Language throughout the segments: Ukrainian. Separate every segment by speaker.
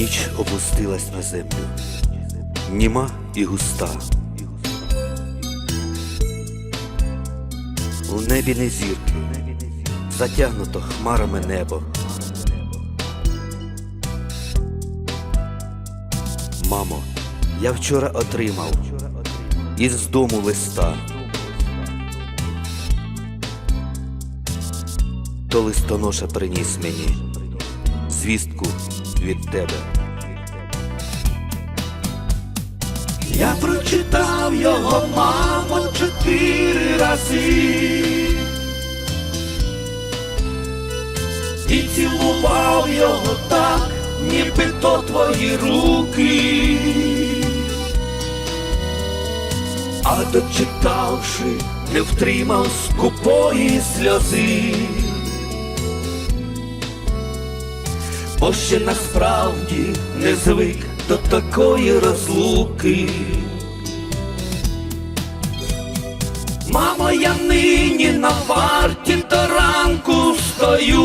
Speaker 1: Ніч опустилась на землю, німа і густа. У небі не зірки, затягнуто хмарами небо. Мамо, я вчора отримав із дому листа. То листоноша приніс мені звістку від тебе.
Speaker 2: Я прочитав його, мамо, чотири рази. І цілував його так, ніби то твої руки. А дочитавши, не втримав скупої сльози. Бо ще насправді не звик до такої розлуки. Мамо, я нині на варті до ранку стою.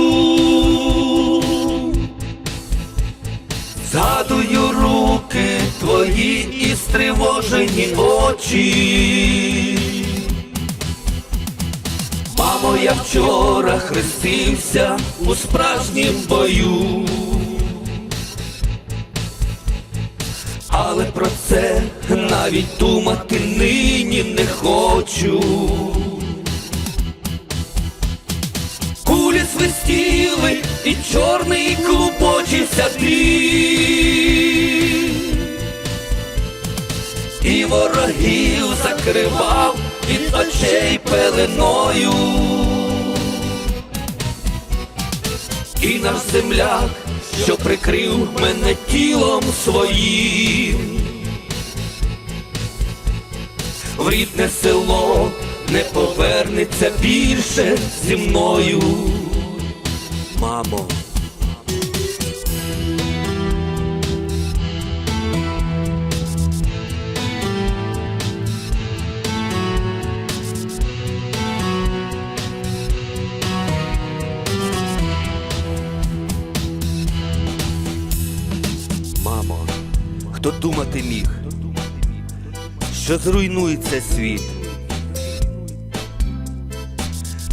Speaker 2: Згадую руки твої і стривожені очі. Мамо, я вчора хрестився у справжнім бою. Але про це навіть думати нині не хочу. Кулі свистіли і чорний клубочився дріт. І ворогів закривав від очей пеленою. І наш земляк, що прикрив мене тілом своїм. В рідне село не повернеться більше зі мною.
Speaker 1: Мамо, хто думати міг, що зруйнується світ,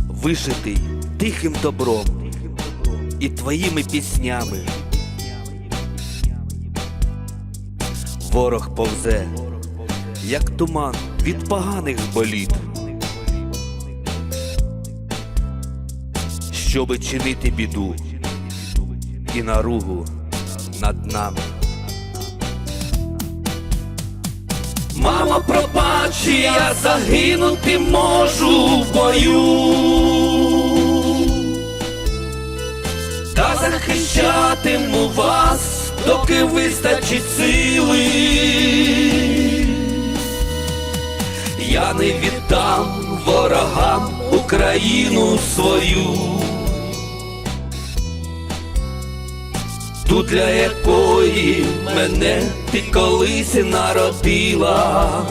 Speaker 1: вишитий тихим добром і твоїми піснями. Ворог повзе, як туман від поганих боліт. Щоби чинити біду і наругу над нами.
Speaker 2: Мама, пробач, я загинути можу в бою. Та захищатиму вас, доки вистачить сили. Я не віддам ворогам Україну свою. Ту, для якої мене ти колись народила.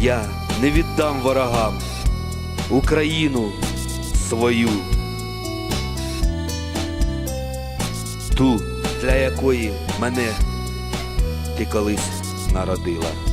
Speaker 1: Я не віддам ворогам Україну свою, ту, для якої мене ти колись народила.